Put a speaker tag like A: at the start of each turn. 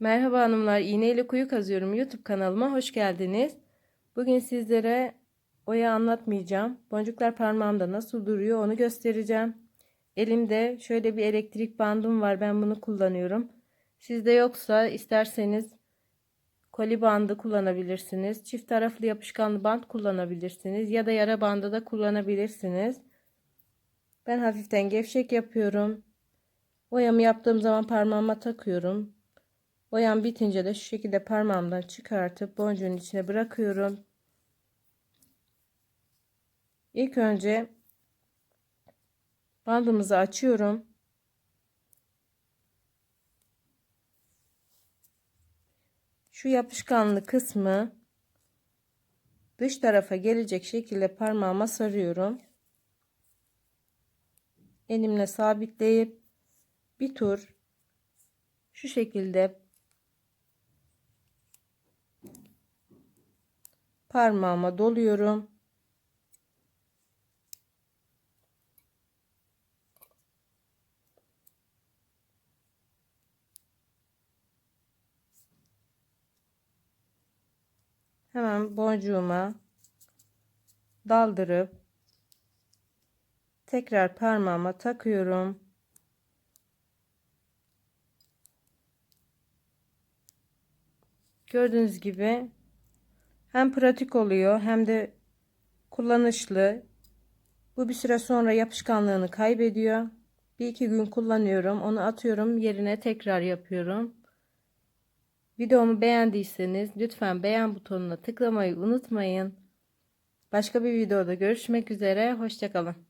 A: Merhaba hanımlar, iğneyle kuyu kazıyorum YouTube kanalıma hoş geldiniz. Bugün sizlere oya anlatmayacağım. Boncuklar parmağımda nasıl duruyor onu göstereceğim. Elimde şöyle bir elektrik bandım var. Ben bunu kullanıyorum. Sizde yoksa isterseniz koli bandı kullanabilirsiniz. Çift taraflı yapışkanlı bant kullanabilirsiniz. Ya da yara bandı da kullanabilirsiniz. Ben hafiften gevşek yapıyorum. Oyamı yaptığım zaman parmağıma takıyorum. Boyam bitince de şu şekilde parmağımdan çıkartıp boncuğun içine bırakıyorum. İlk önce bandımızı açıyorum. Şu yapışkanlı kısmı dış tarafa gelecek şekilde parmağıma sarıyorum. Elimle sabitleyip bir tur şu şekilde parmağıma doluyorum. Hemen boncuğuma daldırıp tekrar parmağıma takıyorum. Gördüğünüz gibi hem pratik oluyor hem de kullanışlı. Bu bir süre sonra yapışkanlığını kaybediyor. Bir iki gün kullanıyorum. Onu atıyorum yerine tekrar yapıyorum. Videomu beğendiyseniz lütfen beğen butonuna tıklamayı unutmayın. Başka bir videoda görüşmek üzere. Hoşçakalın.